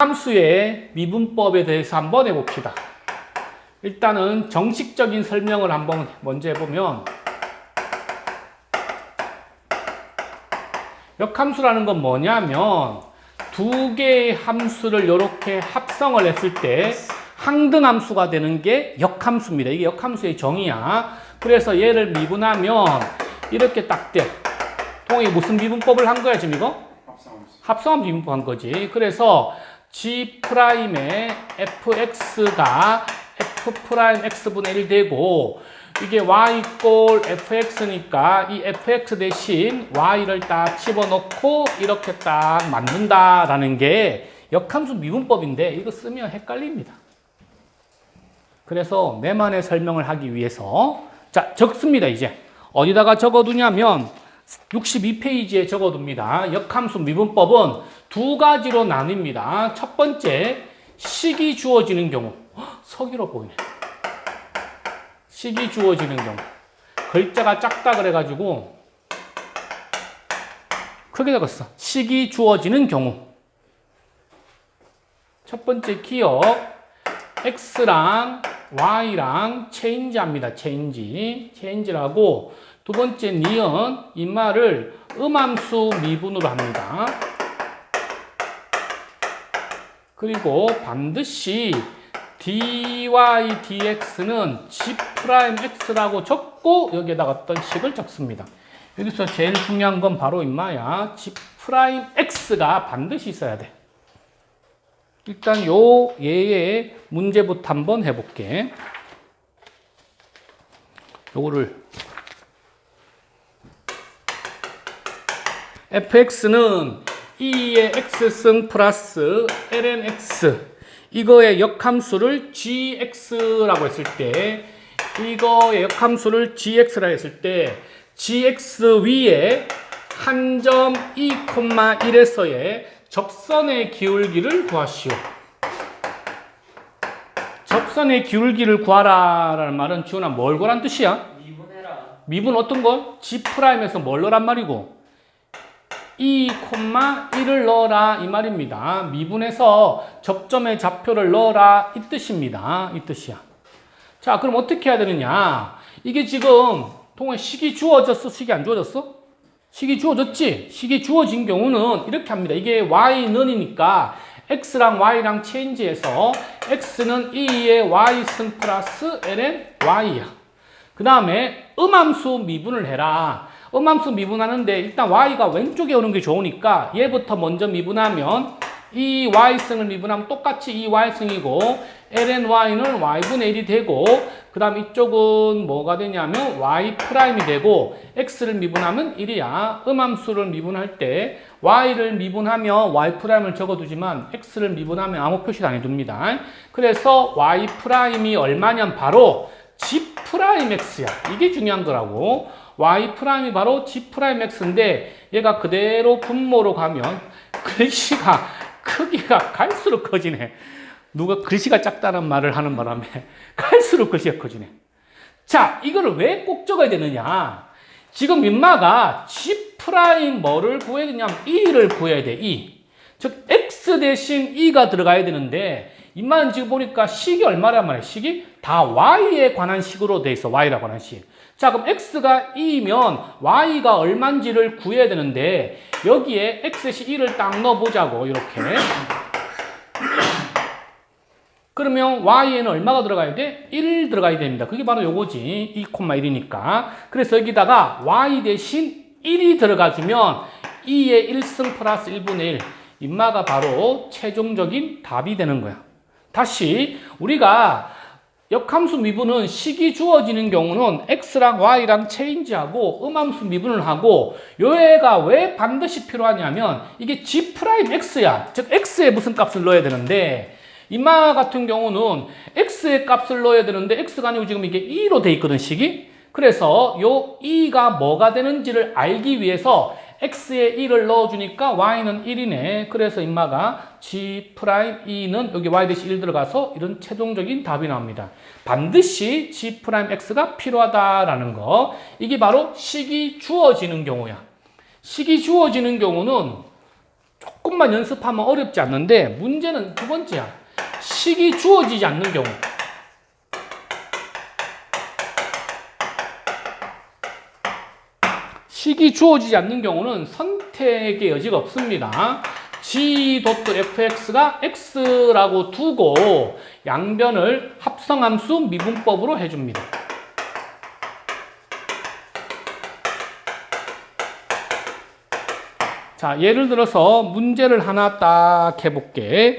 함수의 미분법에 대해서 한번 해봅시다. 일단은 정식적인 설명을 한번 먼저 해보면 역함수라는 건 뭐냐면 두 개의 함수를 이렇게 합성을 했을 때 항등함수가 되는 게 역함수입니다. 이게 역함수의 정의야. 그래서 얘를 미분하면 이렇게 딱 돼. 통이 무슨 미분법을 한 거야 지금 이거? 합성함수. 합성함 미분법 한 거지. 그래서 G 프라임의 fx가 f 프라임 x분의 1 되고 이게 y 꼴 fx니까 이 fx 대신 y를 딱 집어넣고 이렇게 딱 만든다라는 게 역함수 미분법인데 이거 쓰면 헷갈립니다. 그래서 내만의 설명을 하기 위해서 자 적습니다 이제 어디다가 적어두냐면 62페이지에 적어둡니다. 역함수 미분법은 두 가지로 나뉩니다. 첫 번째, 식이 주어지는 경우. 헉, 서기로 보이네. 식이 주어지는 경우. 글자가 작다 그래가지고 크게 적었어. 식이 주어지는 경우. 첫 번째 기억, x랑 y랑 체인지합니다. 체인지. 체인지라고 두 번째 니은 이 말을 음함수 미분으로 합니다. 그리고 반드시 dy dx는 g 프라임 x라고 적고 여기에다가 어떤 식을 적습니다. 여기서 제일 중요한 건 바로 임마야 g 프라임 x가 반드시 있어야 돼. 일단 요 얘의 문제부터 한번 해볼게. 요거를 fx는 2의 x승 플러스 lnx 이거의 역함수를 gx라고 했을 때 이거의 역함수를 gx라고 했을 때 gx 위에 한 점 2,1에서의 접선의 기울기를 구하시오. 접선의 기울기를 구하라 라는 말은 지훈아 뭘 구하란 뜻이야? 미분해라. 미분 어떤 거? G 프라임에서 뭘 넣으란 말이고 2, 1을 넣어라 이 말입니다. 미분해서 접점의 좌표를 넣어라 이 뜻입니다. 이 뜻이야. 자, 그럼 어떻게 해야 되느냐? 이게 지금 통에 식이 주어졌어? 식이 안 주어졌어? 식이 주어졌지? 식이 주어진 경우는 이렇게 합니다. 이게 y는이니까 x랑 y랑 체인지해서 x는 2의 y승 플러스 ln y야. 그 다음에 음함수 미분을 해라. 음함수 미분하는데 일단 y가 왼쪽에 오는 게 좋으니까 얘부터 먼저 미분하면 이 y승을 미분하면 똑같이 이 y승이고 ln y는 y분의 1이 되고 그 다음 이쪽은 뭐가 되냐면 y 프라임이 되고 x를 미분하면 1이야. 음함수를 미분할 때 y를 미분하면 y 프라임을 적어두지만 x를 미분하면 아무 표시도 안 해둡니다. 그래서 y 프라임이 얼마냐면 바로 g 프라임 x야. 이게 중요한 거라고. Y 프라임이 바로 g 프라임 x인데 얘가 그대로 분모로 가면 글씨가 크기가 갈수록 커지네. 누가 글씨가 작다는 말을 하는 바람에 갈수록 글씨가 커지네. 자, 이거를 왜 꼭 적어야 되느냐? 지금 민마가 g 프라임 뭐를 구해야 되냐면 e를 구해야 돼. e. 즉 x 대신 e가 들어가야 되는데 이만 지금 보니까 식이 얼마란 말이야? 식이 다 y에 관한 식으로 돼 있어. y에 관한 식. 자, 그럼 x가 2면 y가 얼마인지를 구해야 되는데 여기에 x 대신 1을 딱 넣어보자고 이렇게. 그러면 y에는 얼마가 들어가야 돼? 1 들어가야 됩니다. 그게 바로 요거지. 2,1이니까. 그래서 여기다가 y 대신 1이 들어가주면 2의 1승 플러스 1분의 1. 인마가 바로 최종적인 답이 되는 거야. 다시 우리가 역함수 미분은 식이 주어지는 경우는 x랑 y랑 체인지하고 음함수 미분을 하고 요애가 왜 반드시 필요하냐면 이게 g 프라임 x야. 즉 x에 무슨 값을 넣어야 되는데 이마 같은 경우는 x의 값을 넣어야 되는데 x가 아니고 지금 이게 2로 돼 있거든 식이. 그래서 요 2가 뭐가 되는지를 알기 위해서 x에 1을 넣어주니까 y는 1이네. 그래서 인마가 g 프라임 2는 여기 y 대신 1 들어가서 이런 최종적인 답이 나옵니다. 반드시 g 프라임 x가 필요하다라는 거. 이게 바로 식이 주어지는 경우야. 식이 주어지는 경우는 조금만 연습하면 어렵지 않는데 문제는 두 번째야. 식이 주어지지 않는 경우. 식이 주어지지 않는 경우는 선택의 여지가 없습니다. g.fx가 x라고 두고 양변을 합성함수 미분법으로 해줍니다. 자, 예를 들어서 문제를 하나 딱 해볼게.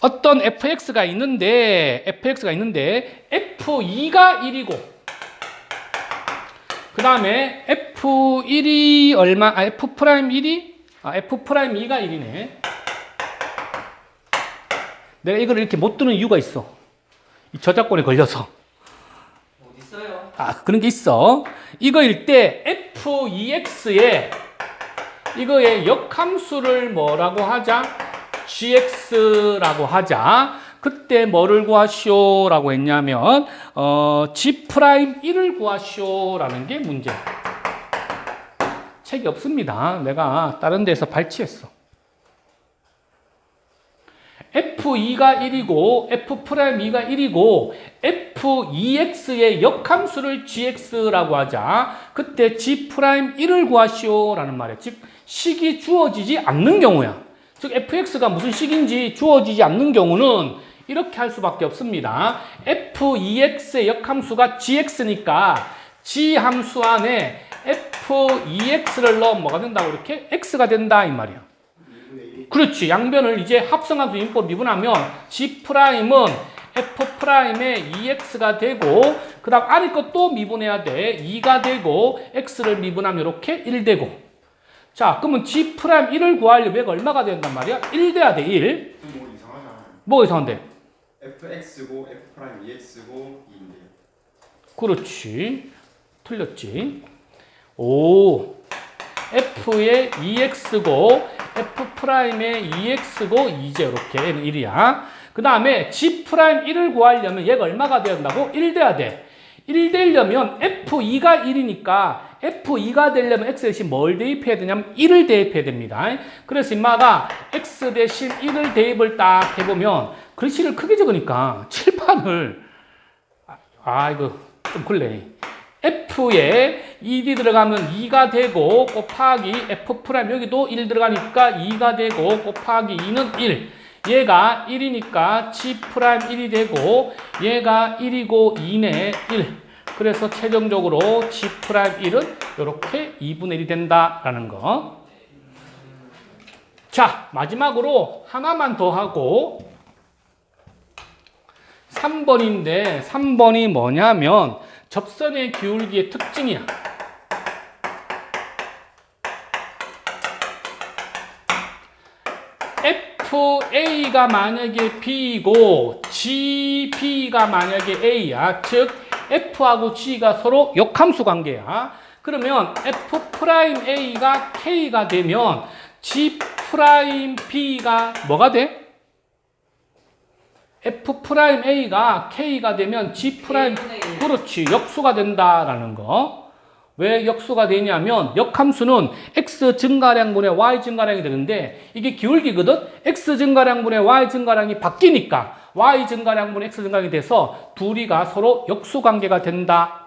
어떤 fx가 있는데, fx가 있는데, f2가 1이고, 그 다음에 f1이 얼마, 아, f'1이, 아, f'2가 1이네. 내가 이걸 이렇게 못 두는 이유가 있어. 이 저작권에 걸려서. 아, 그런 게 있어. 이거일 때 f2x에 이거의 역함수를 뭐라고 하자? gx라고 하자. 그때 뭐를 구하시오라고 했냐면 어, g'1을 구하시오라는 게 문제야. 책이 없습니다. 내가 다른 데서 발췌했어. F2가 1이고 F'2가 1이고 F2x의 역함수를 gx라고 하자. 그때 g'1을 구하시오라는 말이야. 즉 식이 주어지지 않는 경우야. 즉 fx가 무슨 식인지 주어지지 않는 경우는 이렇게 할 수밖에 없습니다. f2x의 역함수가 gx니까 g 함수 안에 f2x를 넣으면 뭐가 된다고 이렇게 x가 된다 이 말이야. 그렇지. 양변을 이제 합성함수 인법 미분하면 G'은 F'의 2x가 되고 그 다음 아래 것도 미분해야 돼. 2가 되고 x를 미분하면 이렇게 1 되고 자 그러면 G'1을 구하려면 얼마가 된단 말이야? 1 돼야 돼. 1. 좀뭐 이상하잖아요. 뭐 이상한데? fx고 f 프라임 ex고 2인데요. 그렇지. 틀렸지. 오. F의 2x고 F'의 2x고 이제 이렇게 얘는 1이야. 그 다음에 G'1을 구하려면 얘가 얼마가 돼야 된다고? 1 돼야 돼. 1 되려면 F2가 1이니까 F2가 되려면 X 대신 뭘 대입해야 되냐면 1을 대입해야 됩니다. 그래서 임마가 X 대신 1을 대입을 딱 해보면 글씨를 크게 적으니까 칠판을 아, 아 이거 좀 그래. F에 1이 들어가면 2가 되고 곱하기 F' 여기도 1 들어가니까 2가 되고 곱하기 2는 1. 얘가 1이니까 G'1이 되고 얘가 1이고 2네 1. 그래서 최종적으로 G'1은 이렇게 2분의 1이 된다라는 거. 자, 마지막으로 하나만 더 하고 3번인데 3번이 뭐냐면 접선의 기울기의 특징이야. FA가 만약에 B이고 GB가 만약에 A야. 즉 F하고 G가 서로 역함수 관계야. 그러면 F'A가 K가 되면 G'B가 뭐가 돼? F'A가 K가 되면 G' 그렇지 역수가 된다라는 거. 왜 역수가 되냐면 역함수는 x 증가량분의 y 증가량이 되는데 이게 기울기거든. x 증가량분의 y 증가량이 바뀌니까 y 증가량분의 x 증가량이 돼서 둘이가 서로 역수 관계가 된다